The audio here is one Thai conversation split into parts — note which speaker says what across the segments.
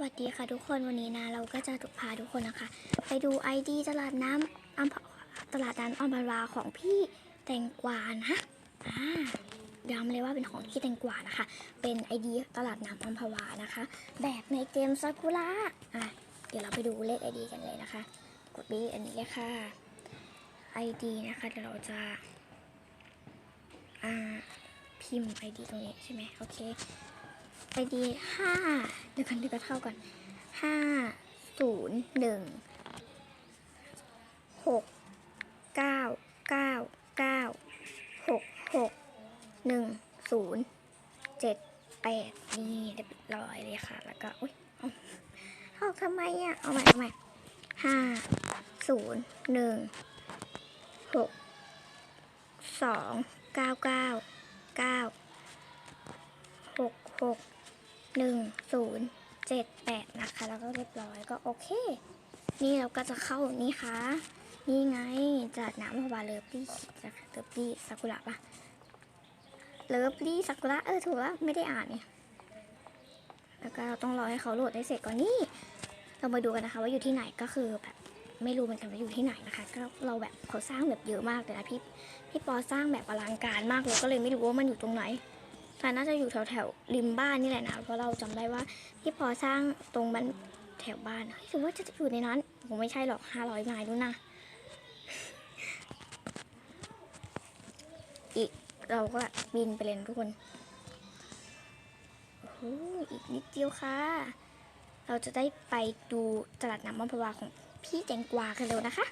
Speaker 1: วัสดีค่ะทุกคนวันนี้นะเราก็จะพาทุกคนนะคะ ไปดูไอดีตลาดน้ำอัมพตลาดน้ำอัมพวาของพี่แตงกวานะอ่าย้ำเลยว่าเป็นของพี่แตงกวานะคะ เป็นไอดีตลาดน้ำอัมพวานะคะ แบบในเกมซากุระอะเดี๋ยวเราไปดูเลขไอดีกันเลยนะคะ กดบีอันนี้เลยค่ะไอดีนะคะเดี๋ยวเราจะอ่าพิมพ์ไอดีตรงนี้ใช่ไหมโอเค ไอดีห้าเดี๋ยวกันเดี๋ยวก็เท่ากันห้าศูนย์หนึ่งหกเก้าเก้าเก้าหกหกหนึ่งศูนย์เจ็ดแปดนี่เรียบร้อยเลยค่ะ แล้วก็อุ้ยเอาเอาทำไมอะ เอาใหม่เอาใหม่ห้าศูนย์หนึ่งหกสองเก้าเก้าเก้าหกหก หนึ่งศูนย์เจ็ดแปดนะคะ แล้วก็เรียบร้อยก็โอเค นี่เราก็จะเข้านี่ค่ะ นี่ไงจากน้ำพวาเลิฟลี่จากเลิฟลี่ซากุระปะเลิฟลี่ซากุระเออถูกแล้วไม่ได้อ่านเนี่ยแล้วก็เราต้องรอให้เขาโหลดได้เสร็จก่อนนี่เรามาดูกันนะคะ ว่าอยู่ที่ไหนก็คือแบบไม่รู้เหมือนกันว่าอยู่ที่ไหนนะคะ ก็เราแบบเขาสร้างแบบเยอะมากเลยนะพี่พี่ปอสร้างแบบอลังการมากเลยก็เลยไม่รู้ว่ามันอยู่ตรงไหน แต่น่าจะอยู่แถวแถวริมบ้านนี่แหละนะ เพราะเราจำได้ว่าพี่พอสร้างตรงมันแถวบ้านเฮ้ยถือว่าจะอยู่ในนั้นผมไม่ใช่หรอกห้าร้อยไม้นู่นนะอีกเราก็บินไปเลยนทุกคนโอ้โหอีกนิดเดียวค่ะ เราจะได้ไปดูตลาดน้ำมัมพวาของพี่แจงกวากันเร็วนะคะ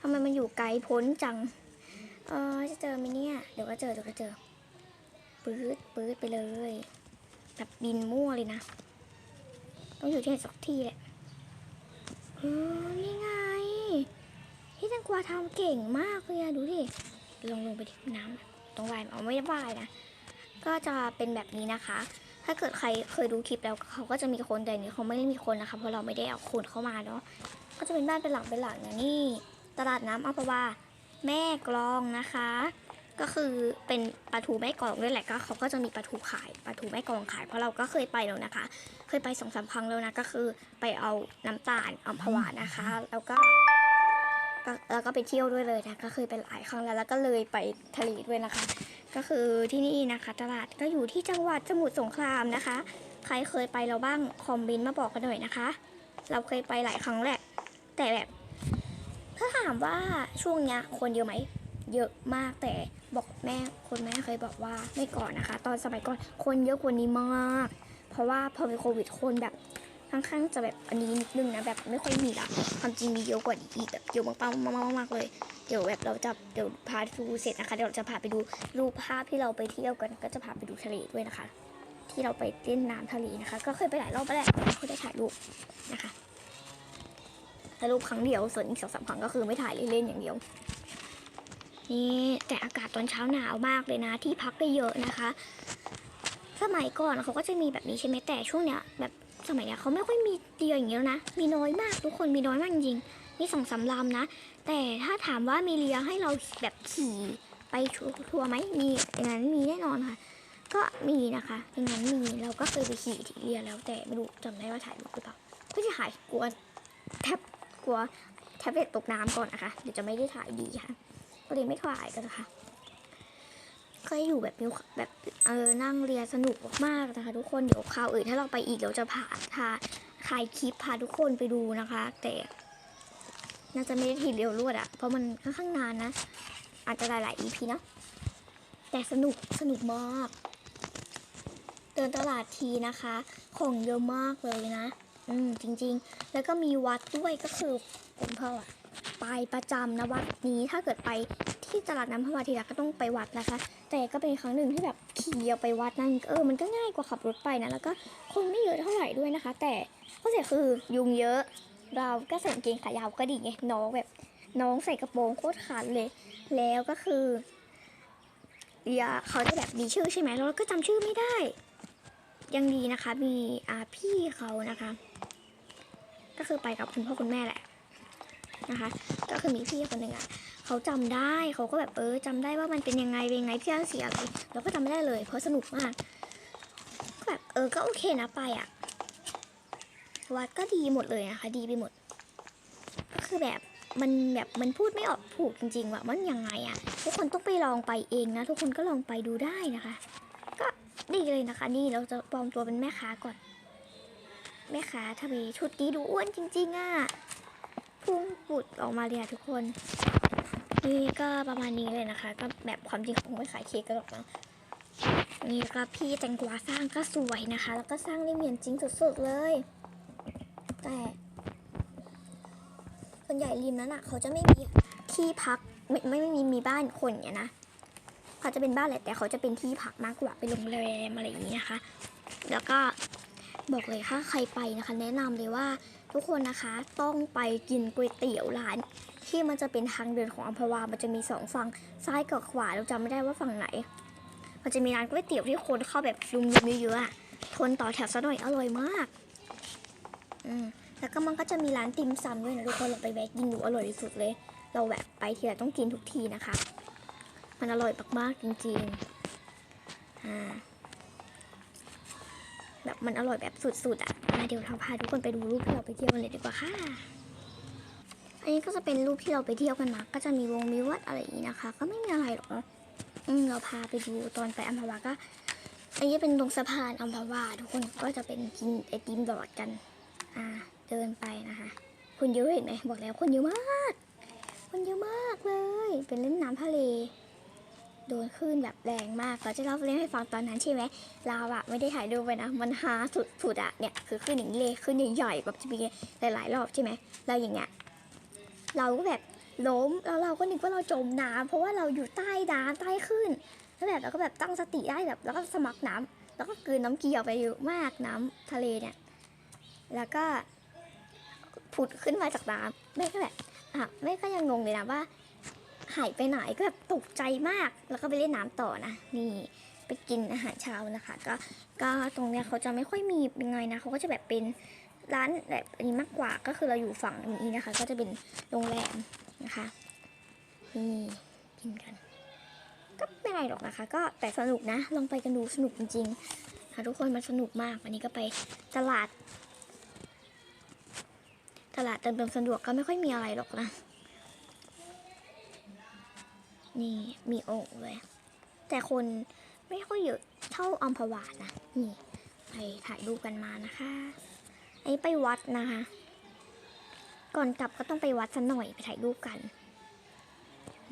Speaker 1: ทำไมมันอยู่ไกลพ้นจัง เออจะเจอไหมเนี่ย เดี๋ยวก็เจอเดี๋ยวก็เจอ ปื๊ดปื๊ดไปเลย แบบบินมั่วเลยนะ ต้องอยู่ที่ไหนสักที่แหละเออนี่ไง พี่แตงกวาทำเก่งมากเลยอะดูดิ ลงลงไปที่น้ำต้องว่ายเอาไม่ได้ว่ายนะ ก็จะเป็นแบบนี้นะคะ ถ้าเกิดใครเคยดูคลิปแล้วเขาก็จะมีคนแต่อันนี้เขาไม่ได้มีคนนะคะ เพราะเราไม่ได้เอาคนเข้ามาเนาะ ก็จะเป็นบ้านเป็นหลังเป็นหลังนะนี่ตลาดน้ำอัมพวา แม่กลองนะคะ ก็คือเป็นปลาทูแม่กลองด้วยแหละก็เขาก็จะมีปลาทูขายปลาทูแม่กลองขายเพราะเราก็เคยไปแล้วนะคะ เคยไปสองสามครั้งแล้วนะก็คือไปเอาน้ำตาลอัมพวานะคะ แล้วก็แล้วก็ไปเที่ยวด้วยเลยนะก็เคยไปหลายครั้งแล้วแล้วก็เลยไปทะเลด้วยนะคะ ก็คือที่นี่นะคะ ตลาดก็อยู่ที่จังหวัดสมุทรสงครามนะคะ ใครเคยไปเราบ้างคอมเมนต์มาบอกกันหน่อยนะคะ เราเคยไปหลายครั้งแหละ แต่แบบ ถ้าถามว่าช่วงเนี้ยคนเยอะไหม เยอะมากแต่บอกแม่คนแม่เคยบอกว่าไม่ก่อนนะคะ ตอนสมัยก่อนคนเยอะกว่านี้มาก เพราะว่าพอมีโควิดคนแบบค่อนข้างจะแบบอันนี้นิดนึงนะแบบไม่ค่อยมีละความจริงมีเยอะกว่านี้อีกแบบเยอะมากๆมากๆมากเลย เดี๋ยวแบบเราจะเดี๋ยวพาดูเสร็จนะคะเดี๋ยวเราจะพาไปดูรูปภาพที่เราไปเที่ยวกันก็จะพาไปดูทะเลด้วยนะคะ ที่เราไปเล่นน้ำทะเลนะคะ ก็เคยไปหลายรอบแล้วแหละแต่ไม่ค่อยได้ถ่ายรูปนะคะ ถ่ายรูปครั้งเดียว ส่วนอีกสองสามครั้งก็คือไม่ถ่ายเล่นๆอย่างเดียว นี่แต่อากาศตอนเช้าหนาวมากเลยนะ ที่พักได้เยอะนะคะ สมัยก่อนเขาก็จะมีแบบนี้ใช่ไหมแต่ช่วงเนี้ยแบบสมัยเนี้ยเขาไม่ค่อยมีเดียวอย่างนี้แล้วนะ มีน้อยมากทุกคนมีน้อยมากจริงๆมีสองสามลำนะ แต่ถ้าถามว่ามีเรือให้เราแบบขี่ไปทัวร์ไหมมีอย่างนั้นมีแน่นอนค่ะ ก็มีนะคะอย่างนั้นมีเราก็เคยไปขี่ที่เรือแล้วแต่ไม่รู้จำได้ว่าถ่ายรูปหรือเปล่าก็จะถ่ายกลัวแทบ กลัวแท็บเล็ตตกน้ำก่อนนะคะ เดี๋ยวจะไม่ได้ถ่ายดีค่ะ ก็เลยไม่ถ่ายกันนะคะเคยอยู่แบบมีแบบเออนั่งเรือสนุกมากนะคะ ทุกคนเดี๋ยวคราวอื่นถ้าเราไปอีกเดี๋ยวจะพาทาถ่ายคลิปพาทุกคนไปดูนะคะ แต่น่าจะไม่ได้ทีเดียวรวดอะเพราะมันค่อนข้างนานนะ อาจจะหลายๆ EP นะแต่สนุกสนุกมาก เดินตลาดทีนะคะ ของเยอะมากเลยนะ อืมจริงๆ แล้วก็มีวัดด้วยก็คือผมพ่อไปประจำนะวัดนี้ถ้าเกิดไปที่ตลาดน้ำพระวาทีละก็ต้องไปวัดนะคะ แต่ก็เป็นครั้งหนึ่งที่แบบขี่ออกไปวัดนั่นเออมันก็ง่ายกว่าขับรถไปนะแล้วก็คนไม่เยอะเท่าไหร่ด้วยนะคะ แต่ข้อเสียคือยุงเยอะ เราก็ใส่กางเกงขายาวก็ดีไงน้องแบบน้องใส่กระโปรงโคตรขาดเลย แล้วก็คือเดียเขาจะแบบมีชื่อใช่ไหมเราก็จำชื่อไม่ได้ ยังดีนะคะ มีอาพี่เขานะคะ ก็คือไปกับคุณพ่อคุณแม่แหละนะคะ ก็คือมีพี่คนหนึ่งอะเขาจำได้เขาก็แบบเออจำได้ว่ามันเป็นยังไงเป็นยังไงที่ร้าเสียอะไรเราก็จำไม่ได้เลย เพราะสนุกมากก็แบบเออก็โอเคนะไปอะวัดก็ดีหมดเลยนะคะ ดีไปหมด ก็คือแบบมันแบบมันพูดไม่ออกถูกจริงๆว่ามันยังไงอะ ทุกคนต้องไปลองไปเองนะ ทุกคนก็ลองไปดูได้นะคะ ก็ดีเลยนะคะ นี่เราจะปลอมตัวเป็นแม่ค้าก่อน แม่ค้าทำไมชุดนี้ดูอ้วนจริงๆอะพุ่งปุดออกมาเลยอะทุกคน นี่ก็ประมาณนี้เลยนะคะ ก็แบบความจริงคงไม่ขายเค้กกันหรอกนะนี่ก็พี่แตงกวาสร้างก็สวยนะคะ แล้วก็สร้างได้เหมือนจริงสุดๆเลย แต่ส่วนใหญ่ริมนั้นอะเขาจะไม่มีที่พักไม่ไม่ไม่มีมีบ้านคนเนี่ยนะ เขาจะเป็นบ้านแหละแต่เขาจะเป็นที่พักมากกว่าเป็นโรงแรมอะไรอย่างนี้นะคะ แล้วก็บอกเลยถ้าใครไปนะคะ แนะนำเลยว่าทุกคนนะคะต้องไปกินก๋วยเตี๋ยวร้าน ที่มันจะเป็นทางเดินของอัมพวา มันจะมีสองฝั่งซ้ายกับขวาเราจำไม่ได้ว่าฝั่งไหน มันจะมีร้านก๋วยเตี๋ยวที่คนเข้าแบบรุมๆเยอะๆทนต่อแถวซะหน่อยอร่อยมาก อืมแล้วก็มันก็จะมีร้านติมซำด้วยนะทุกคนเราไปแวะกินดูอร่อยที่สุดเลย เราแบบไปทีไรต้องกินทุกทีนะคะ มันอร่อยมากๆจริงๆอ่าแบบมันอร่อยแบบสุดๆอะมาเดี๋ยวเราพาทุกคนไปดูรูปที่เราไปเที่ยวกันเลยดีกว่าค่ะ อันนี้ก็จะเป็นรูปที่เราไปเที่ยวกันมา ก็จะมีวงมีวัดอะไรอย่างนี้นะคะ ก็ไม่มีอะไรหรอกอะอืมเราพาไปดูตอนไปอัมพวาก็ อันนี้เป็นตรงสะพานอัมพวาทุกคนก็จะเป็นกินไอติมดอดกัน อ่า เดินไปนะคะ คนเยอะเห็นไหมบอกแล้วคนเยอะมาก คนเยอะมากเลย เป็นเล่นน้ำทะเล โดนคลื่นแบบแรงมากเราจะเล่าเรื่องให้ฟังตอนนั้นใช่ไหมเราอะไม่ได้ถ่ายรูปไปนะ มันฮาสุดๆอะเนี่ยคือคลื่นอย่างนี้เลยคลื่นใหญ่ๆแบบจะมีหลายๆรอบใช่ไหมเราอย่างเงี้ยเราก็แบบล้มแล้วเราก็นึกว่าเราจมน้ำเพราะว่าเราอยู่ใต้น้ำใต้คลื่นแล้วแบบเราก็แบบตั้งสติได้แบบแล้วก็สมัครน้ำแล้วก็กลืนน้ำเกลียวไปเยอะมากน้ำทะเลเนี่ย แล้วก็ผุดขึ้นมาจากน้ำแม่ก็แบบอะแม่ก็ยังงงเลยนะว่า หายไปไหนก็แบบตกใจมาก แล้วก็ไปเล่นน้ำต่อนะ นี่ไปกินอาหารเช้านะคะ ก็ก็ตรงเนี้ยเขาจะไม่ค่อยมีเป็นไงนะเขาก็จะแบบเป็นร้านแบบอันนี้มากกว่าก็คือเราอยู่ฝั่งนี้นะคะ ก็จะเป็นโรงแรมนะคะนี่กินกัน ก็ไม่ไรหรอกนะคะ ก็แต่สนุกนะ ลองไปกันดูสนุกจริงๆค่ะทุกคนมันสนุกมากวันนี้ก็ไปตลาด ตลาดเติมเติมสะดวกก็ไม่ค่อยมีอะไรหรอกนะ นี่มีโอ่งเลย แต่คนไม่ค่อยเยอะเท่าอัมพวานะนี่ไปถ่ายรูปกันมานะคะ อันนี้ไปวัดนะคะ ก่อนกลับก็ต้องไปวัดสักหน่อยไปถ่ายรูปกัน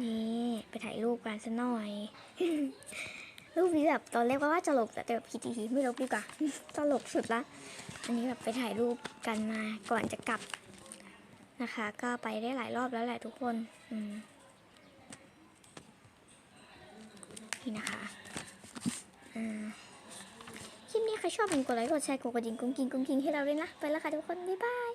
Speaker 1: นี่ไปถ่ายรูปกันสักหน่อย รูปนี้แบบตอนแรกว่าจะลบแต่แบบพีทีไม่ลบดีกว่าตลกสุดละ อันนี้แบบไปถ่ายรูปกันมาก่อนจะกลับนะคะ ก็ไปได้หลายรอบแล้วแหละทุกคน อืม นี่นะคะอ่าคลิปนี้ใครชอบเป็นกดไลค์กดแชร์กดกระดิ่งกุ้งกิ้งกุ้งกิ้งให้เราด้วยนะ ไปแล้วค่ะทุกคน บ๊ายบาย